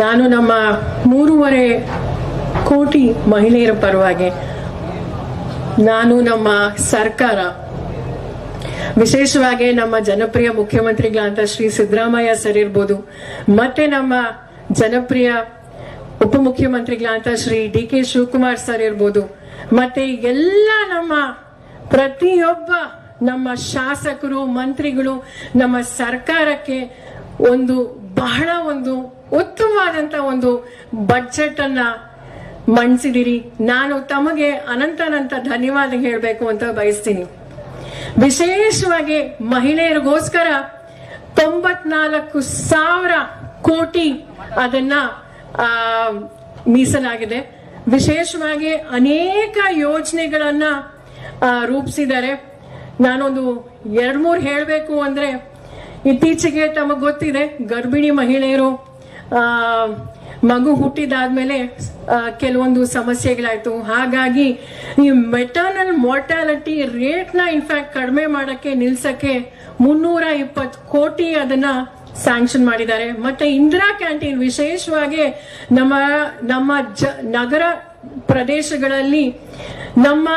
ನಾನು ನಮ್ಮ ಮೂರುವರೆ ಕೋಟಿ ಮಹಿಳೆಯರ ಪರವಾಗಿ ನಾನು ನಮ್ಮ ಸರ್ಕಾರ, ವಿಶೇಷವಾಗಿ ನಮ್ಮ ಜನಪ್ರಿಯ ಮುಖ್ಯಮಂತ್ರಿಗಳಂತ ಶ್ರೀ ಸಿದ್ದರಾಮಯ್ಯ ಸರ್ ಇರ್ಬೋದು, ಮತ್ತೆ ನಮ್ಮ ಜನಪ್ರಿಯ ಉಪಮುಖ್ಯಮಂತ್ರಿಗಳಂತ Shri D K Shivakumar sir ಇರ್ಬೋದು, ಮತ್ತೆ ಎಲ್ಲ ನಮ್ಮ ಪ್ರತಿಯೊಬ್ಬ ನಮ್ಮ ಶಾಸಕರು, ಮಂತ್ರಿಗಳು ನಮ್ಮ ಸರ್ಕಾರಕ್ಕೆ ಒಂದು ಬಹಳ ಒಂದು ಉತ್ತಮವಾದಂತ ಒಂದು ಬಡ್ಜೆಟ್ ಅನ್ನ ಮಂಡಿಸಿದಿರಿ ನಾನು ತಮಗೆ ಅನಂತನಂತ ಧನ್ಯವಾದ ಹೇಳಬೇಕು ಅಂತ ಬಯಸ್ತೀನಿ. ವಿಶೇಷವಾಗಿ ಮಹಿಳೆಯರಿಗೋಸ್ಕರ ತೊಂಬತ್ನಾಲ್ಕು ಸಾವಿರ ಕೋಟಿ ಅದನ್ನ ಮೀಸಲಾಗಿದೆ. ವಿಶೇಷವಾಗಿ ಅನೇಕ ಯೋಜನೆಗಳನ್ನ ರೂಪಿಸಿದ್ದಾರೆ. ನಾನೊಂದು ಎರಡ್ ಮೂರು ಹೇಳಬೇಕು ಅಂದ್ರೆ ಇತ್ತೀಚೆಗೆ ತಮಗೆ ಗೊತ್ತಿದೆ, ಗರ್ಭಿಣಿ ಮಹಿಳೆಯರು ಮಗು ಹುಟ್ಟಿದಾದ್ಮೇಲೆ ಕೆಲವೊಂದು ಸಮಸ್ಯೆಗಳಾಯ್ತು. ಹಾಗಾಗಿ ಈ ಮೆಟರ್ನಲ್ ಮಾರ್ಟಾಲಿಟಿ ರೇಟ್ನ ಇನ್ಫ್ಯಾಕ್ಟ್ ಕಡಿಮೆ ಮಾಡಕ್ಕೆ ನಿಲ್ಸಕ್ಕೆ ಮುನ್ನೂರ ಇಪ್ಪತ್ತು ಕೋಟಿ ಅದನ್ನ ಸ್ಯಾಂಕ್ಷನ್ ಮಾಡಿದ್ದಾರೆ. ಮತ್ತೆ ಇಂದಿರಾ ಕ್ಯಾಂಟೀನ್ ವಿಶೇಷವಾಗಿ ನಮ್ಮ ನಮ್ಮ ಜ, ನಗರ ಪ್ರದೇಶಗಳಲ್ಲಿ ನಮ್ಮ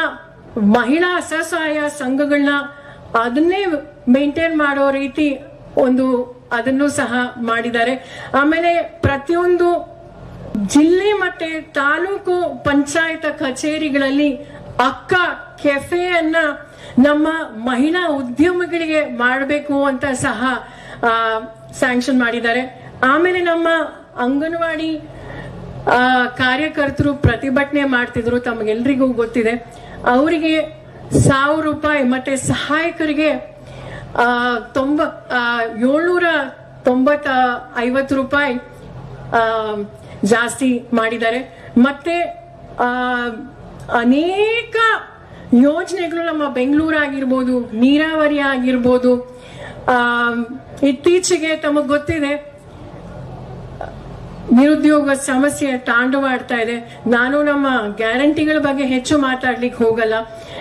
ಮಹಿಳಾ ಸ್ವಸಹಾಯ ಸಂಘಗಳನ್ನ ಅದನ್ನೇ ಮೇಂಟೈನ್ ಮಾಡೋ ರೀತಿ ಒಂದು ಅದನ್ನು ಸಹ ಮಾಡಿದ್ದಾರೆ. ಆಮೇಲೆ ಪ್ರತಿಯೊಂದು ಜಿಲ್ಲೆ ಮತ್ತೆ ತಾಲೂಕು ಪಂಚಾಯತ್ ಕಚೇರಿಗಳಲ್ಲಿ ಅಕ್ಕ ಕೆಫೆಯನ್ನ ನಮ್ಮ ಮಹಿಳಾ ಉದ್ಯಮಿಗಳಿಗೆ ಮಾಡಬೇಕು ಅಂತ ಸಹ ಸ್ಯಾಂಕ್ಷನ್ ಮಾಡಿದ್ದಾರೆ. ಆಮೇಲೆ ನಮ್ಮ ಅಂಗನವಾಡಿ ಕಾರ್ಯಕರ್ತರು ಪ್ರತಿಭಟನೆ ಮಾಡ್ತಿದ್ರು ತಮಗೆಲ್ರಿಗೂ ಗೊತ್ತಿದೆ. ಅವರಿಗೆ ಸಾವಿರ ರೂಪಾಯಿ ಮತ್ತೆ ಸಹಾಯಕರಿಗೆ ತೊಂಬ ಏಳ್ನೂರ ತೊಂಬತ್ತ ಐವತ್ತು ರೂಪಾಯಿ ಜಾಸ್ತಿ ಮಾಡಿದ್ದಾರೆ. ಮತ್ತೆ ಅನೇಕ ಯೋಜನೆಗಳು ನಮ್ಮ ಬೆಂಗಳೂರು ಆಗಿರ್ಬೋದು ನೀರಾವರಿ ಆಗಿರ್ಬೋದು ಆ, ಇತ್ತೀಚೆಗೆ ತಮಗ್ ಗೊತ್ತಿದೆ ನಿರುದ್ಯೋಗ ಸಮಸ್ಯೆ ತಾಂಡವಾಡ್ತಾ ಇದೆ. ನಾನು ನಮ್ಮ ಗ್ಯಾರಂಟಿಗಳ ಬಗ್ಗೆ ಹೆಚ್ಚು ಮಾತಾಡ್ಲಿಕ್ಕೆ ಹೋಗಲ್ಲ.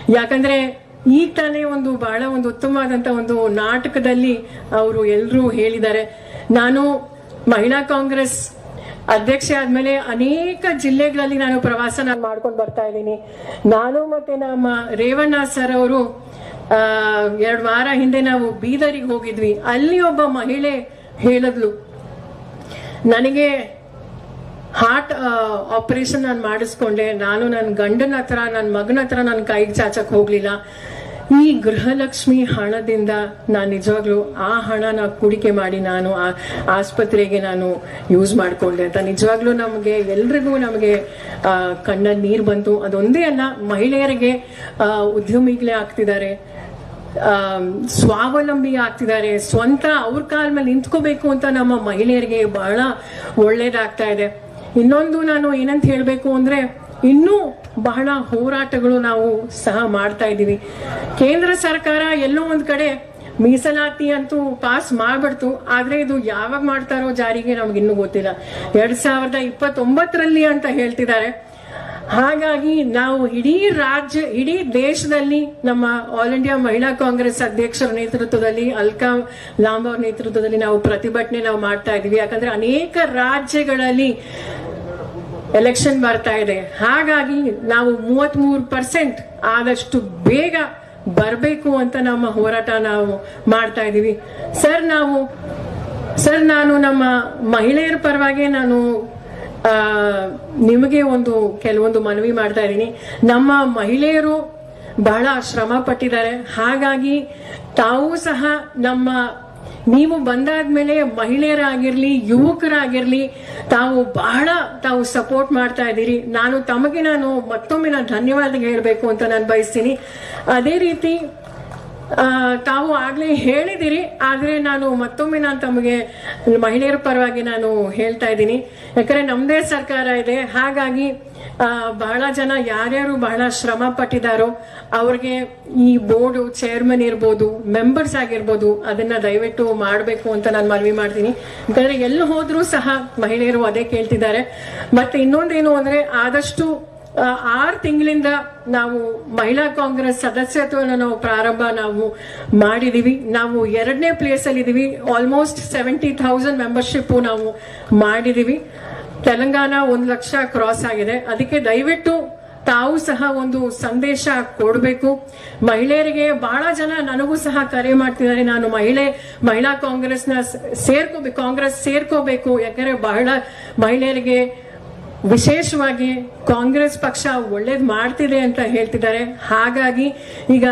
ಯಾಕಂದ್ರೆ ಈಗ ತಾನೇ ಒಂದು ಬಹಳ ಒಂದು ಉತ್ತಮವಾದಂತ ಒಂದು ನಾಟಕದಲ್ಲಿ ಅವರು ಎಲ್ಲರೂ ಹೇಳಿದ್ದಾರೆ. ನಾನು ಮಹಿಳಾ ಕಾಂಗ್ರೆಸ್ ಅಧ್ಯಕ್ಷೆ ಆದ್ಮೇಲೆ ಅನೇಕ ಜಿಲ್ಲೆಗಳಲ್ಲಿ ನಾನು ಪ್ರವಾಸ ಮಾಡ್ಕೊಂಡು ಬರ್ತಾ ಇದ್ದೀನಿ. ನಾನು ಮತ್ತೆ ನಮ್ಮ ರೇವಣ್ಣ ಸರ್ ಅವರು ಎರಡು ವಾರ ಹಿಂದೆ ನಾವು ಬೀದರಿಗೆ ಹೋಗಿದ್ವಿ. ಅಲ್ಲಿ ಒಬ್ಬ ಮಹಿಳೆ ಹೇಳದ್ಲು, ನನಗೆ ಹಾರ್ಟ್ ಆಪರೇಷನ್ ನಾನು ಮಾಡಿಸ್ಕೊಂಡೆ. ನಾನು ನನ್ನ ಗಂಡನ ಹತ್ರ ನನ್ನ ಮಗನ ಹತ್ರ ನನ್ನ ಕೈಗೆ ಚಾಚಕ್ ಹೋಗ್ಲಿಲ್ಲ. ಈ ಗೃಹಲಕ್ಷ್ಮಿ ಹಣದಿಂದ ನಾನು ನಿಜವಾಗ್ಲೂ ಆ ಹಣನ ಕೂಡಿಕೆ ಮಾಡಿ ನಾನು ಆ ಆಸ್ಪತ್ರೆಗೆ ನಾನು ಯೂಸ್ ಮಾಡಿಕೊಂಡೆ ಅಂತ. ನಿಜವಾಗ್ಲೂ ನಮಗೆ ಎಲ್ರಿಗೂ ನಮಗೆ ಕಣ್ಣಲ್ಲಿ ನೀರು ಬಂತು. ಅದೊಂದೇ ಅಲ್ಲ, ಮಹಿಳೆಯರಿಗೆ ಉದ್ಯಮಿಗಳೇ ಆಗ್ತಿದ್ದಾರೆ. ಸ್ವಾವಲಂಬಿ ಆಗ್ತಿದ್ದಾರೆ. ಸ್ವಂತ ಅವ್ರ ಕಾಲ ಮೇಲೆ ನಿಂತ್ಕೋಬೇಕು ಅಂತ ನಮ್ಮ ಮಹಿಳೆಯರಿಗೆ ಬಹಳ ಒಳ್ಳೇದಾಗ್ತಾ ಇದೆ. ಇನ್ನೊಂದು ನಾನು ಏನಂತ ಹೇಳಬೇಕು ಅಂದ್ರೆ ಇನ್ನೂ ಬಹಳ ಹೋರಾಟಗಳು ನಾವು ಸಹ ಮಾಡ್ತಾ ಇದ್ದೀವಿ. ಕೇಂದ್ರ ಸರ್ಕಾರ ಎಲ್ಲೋ ಒಂದ್ ಕಡೆ ಮೀಸಲಾತಿ ಅಂತೂ ಪಾಸ್ ಮಾಡ್ಬಿಡ್ತು. ಆದ್ರೆ ಇದು ಯಾವಾಗ ಮಾಡ್ತಾರೋ ಜಾರಿಗೆ ನಮ್ಗೆ ಇನ್ನೂ ಗೊತ್ತಿಲ್ಲ. ಎರಡ್ ಸಾವಿರದ ಇಪ್ಪತ್ತೊಂಬತ್ತರಲ್ಲಿ ಅಂತ ಹೇಳ್ತಿದ್ದಾರೆ. ಹಾಗಾಗಿ ನಾವು ಇಡೀ ರಾಜ್ಯ, ಇಡೀ ದೇಶದಲ್ಲಿ ನಮ್ಮ ಆಲ್ ಇಂಡಿಯಾ ಮಹಿಳಾ ಕಾಂಗ್ರೆಸ್ ಅಧ್ಯಕ್ಷರ ನೇತೃತ್ವದಲ್ಲಿ, ಅಲ್ಕಾ ಲಾಂಬ ನೇತೃತ್ವದಲ್ಲಿ ನಾವು ಪ್ರತಿಭಟನೆ ನಾವು ಮಾಡ್ತಾ ಇದೀವಿ ಯಾಕಂದ್ರೆ ಅನೇಕ ರಾಜ್ಯಗಳಲ್ಲಿ ಎಲೆಕ್ಷನ್ ಬರ್ತಾ ಇದೆ. ಹಾಗಾಗಿ ನಾವು ಮೂವತ್ತ್ ಮೂರು ಪರ್ಸೆಂಟ್ ಆದಷ್ಟು ಬೇಗ ಬರಬೇಕು ಅಂತ ನಮ್ಮ ಹೋರಾಟ ನಾವು ಮಾಡ್ತಾ ಇದ್ದೀವಿ. ಸರ್, ನಾವು, ಸರ್, ನಾನು ನಮ್ಮ ಮಹಿಳೆಯರ ಪರವಾಗಿ ನಾನು ನಿಮಗೆ ಒಂದು, ಕೆಲವೊಂದು ಮನವಿ ಮಾಡ್ತಾ ಇದ್ದೀನಿ. ನಮ್ಮ ಮಹಿಳೆಯರು ಬಹಳ ಶ್ರಮ ಪಟ್ಟಿದ್ದಾರೆ. ಹಾಗಾಗಿ ತಾವು ಸಹ ನಮ್ಮ ನೀವು ಬಂದಾದ್ಮೇಲೆ ಮಹಿಳೆಯರಾಗಿರ್ಲಿ, ಯುವಕರಾಗಿರ್ಲಿ, ತಾವು ಬಹಳ ತಾವು ಸಪೋರ್ಟ್ ಮಾಡ್ತಾ ಇದ್ದೀರಿ. ನಾನು ತಮಗೆ ನಾನು ಮತ್ತೊಮ್ಮೆ ನಾನು ಧನ್ಯವಾದ ಹೇಳಬೇಕು ಅಂತ ನಾನು ಬಯಸ್ತೀನಿ. ಅದೇ ರೀತಿ ತಾವು ಆಗಲೇ ಹೇಳಿದಿರಿ ಆದ್ರೆ ನಾನು ಮತ್ತೊಮ್ಮೆ ನಾನು ತಮಗೆ, ಮಹಿಳೆಯರ ಪರವಾಗಿ ನಾನು ಹೇಳ್ತಾ ಇದ್ದೀನಿ. ಯಾಕಂದ್ರೆ ನಮ್ಮದೇ ಸರ್ಕಾರ ಇದೆ. ಹಾಗಾಗಿ ಬಹಳ ಜನ ಯಾರ್ಯಾರು ಬಹಳ ಶ್ರಮ ಪಟ್ಟಿದಾರೋ ಅವ್ರಿಗೆ ಈ ಬೋರ್ಡು ಚೇರ್ಮನ್ ಇರ್ಬೋದು, ಮೆಂಬರ್ಸ್ ಆಗಿರ್ಬೋದು, ಅದನ್ನ ದಯವಿಟ್ಟು ಮಾಡಬೇಕು ಅಂತ ನಾನು ಮನವಿ ಮಾಡ್ತೀನಿ. ಯಾಕಂದ್ರೆ ಎಲ್ಲಿ ಹೋದ್ರೂ ಸಹ ಮಹಿಳೆಯರು ಅದೇ ಕೇಳ್ತಿದ್ದಾರೆ. ಮತ್ತೆ ಇನ್ನೊಂದೇನು ಅಂದ್ರೆ, ಆದಷ್ಟು ಆರು ತಿಂಗಳಿಂದ ನಾವು ಮಹಿಳಾ ಕಾಂಗ್ರೆಸ್ ಸದಸ್ಯತ್ವವನ್ನು ನಾವು ಪ್ರಾರಂಭ ನಾವು ಮಾಡಿದೀವಿ. ನಾವು ಎರಡನೇ ಪ್ಲೇಸ್ ಅಲ್ಲಿ ಇದೀವಿ ಆಲ್ಮೋಸ್ಟ್ ಸೆವೆಂಟಿ ಥೌಸಂಡ್ ಮೆಂಬರ್ಶಿಪ್ ನಾವು ಮಾಡಿದೀವಿ. ತೆಲಂಗಾಣ ಒಂದು ಲಕ್ಷ ಕ್ರಾಸ್ ಆಗಿದೆ. ಅದಕ್ಕೆ ದಯವಿಟ್ಟು ತಾವು ಸಹ ಒಂದು ಸಂದೇಶ ಕೊಡಬೇಕು. ಮಹಿಳೆಯರಿಗೆ ಬಹಳ ಜನ ನನಗೂ ಸಹ ಕರೆ ಮಾಡ್ತಿದ್ದಾರೆ. ನಾನು ಮಹಿಳೆ, ಮಹಿಳಾ ಕಾಂಗ್ರೆಸ್ನ ಸೇರ್ಕೋಬೇಕು ಕಾಂಗ್ರೆಸ್ ಸೇರ್ಕೋಬೇಕು. ಯಾಕಂದ್ರೆ ಬಹಳ ಮಹಿಳೆಯರಿಗೆ ವಿಶೇಷವಾಗಿ ಕಾಂಗ್ರೆಸ್ ಪಕ್ಷ ಒಳ್ಳೇದು ಮಾಡ್ತಿದೆ ಅಂತ ಹೇಳ್ತಿದ್ದಾರೆ. ಹಾಗಾಗಿ ಈಗ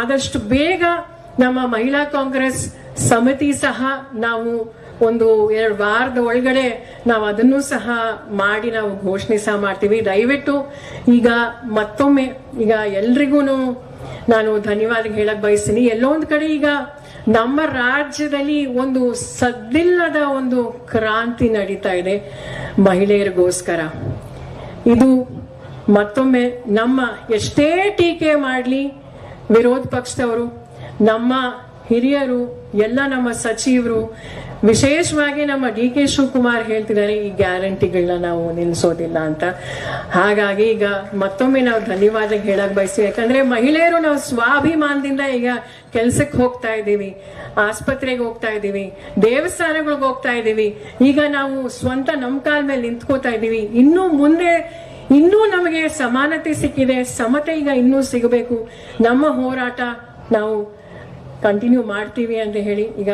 ಆದಷ್ಟು ಬೇಗ ನಮ್ಮ ಮಹಿಳಾ ಕಾಂಗ್ರೆಸ್ ಸಮಿತಿ ಸಹ ನಾವು ಒಂದು ಎರಡು ವಾರದ ಒಳಗಡೆ ನಾವು ಅದನ್ನು ಸಹ ಮಾಡಿ ನಾವು ಘೋಷಣೆ ಸಹ ಮಾಡ್ತೀವಿ. ದಯವಿಟ್ಟು ಈಗ ಮತ್ತೊಮ್ಮೆ ಈಗ ಎಲ್ರಿಗೂ ನಾನು ಧನ್ಯವಾದ ಹೇಳಕ್ ಬಯಸ್ತೀನಿ. ಎಲ್ಲೋ ಒಂದ್ ಕಡೆ ಈಗ ನಮ್ಮ ರಾಜ್ಯದಲ್ಲಿ ಒಂದು ಸದ್ದಿಲ್ಲದ ಒಂದು ಕ್ರಾಂತಿ ನಡೀತಾ ಇದೆ ಮಹಿಳೆಯರಿಗೋಸ್ಕರ. ಇದು ಮತ್ತೊಮ್ಮೆ ನಮ್ಮ ಎಷ್ಟೇ ಟೀಕೆ ಮಾಡಲಿ ವಿರೋಧ ಪಕ್ಷದವರು, ನಮ್ಮ ಹಿರಿಯರು, ಎಲ್ಲ ನಮ್ಮ ಸಚಿವರು ವಿಶೇಷವಾಗಿ ನಮ್ಮ ಡಿ ಕೆ ಶಿವಕುಮಾರ್ ಹೇಳ್ತಿದ್ದಾರೆ, ಈ ಗ್ಯಾರಂಟಿಗಳನ್ನ ನಾವು ನಿಲ್ಲಿಸೋದಿಲ್ಲ ಅಂತ. ಹಾಗಾಗಿ ಈಗ ಮತ್ತೊಮ್ಮೆ ನಾವು ಧನ್ಯವಾದ ಹೇಳಕ್ ಬಯಸ್ತೀವಿ. ಯಾಕಂದ್ರೆ ಮಹಿಳೆಯರು ನಾವು ಸ್ವಾಭಿಮಾನದಿಂದ ಈಗ ಕೆಲ್ಸಕ್ಕೆ ಹೋಗ್ತಾ ಇದ್ದೀವಿ, ಆಸ್ಪತ್ರೆಗೆ ಹೋಗ್ತಾ ಇದ್ದೀವಿ, ದೇವಸ್ಥಾನಗಳಿಗೆ ಹೋಗ್ತಾ ಇದ್ದೀವಿ. ಈಗ ನಾವು ಸ್ವಂತ ನಮ್ ಕಾಲ್ ಮೇಲೆ ನಿಂತ್ಕೋತಾ ಇದ್ದೀವಿ. ಇನ್ನು ಮುಂದೆ ಇನ್ನೂ ನಮಗೆ ಸಮಾನತೆ ಸಿಕ್ಕಿದೆ, ಸಮತೆ ಈಗ ಇನ್ನೂ ಸಿಗಬೇಕು. ನಮ್ಮ ಹೋರಾಟ ನಾವು ಕಂಟಿನ್ಯೂ ಮಾಡ್ತೀವಿ ಅಂತ ಹೇಳಿ ಈಗ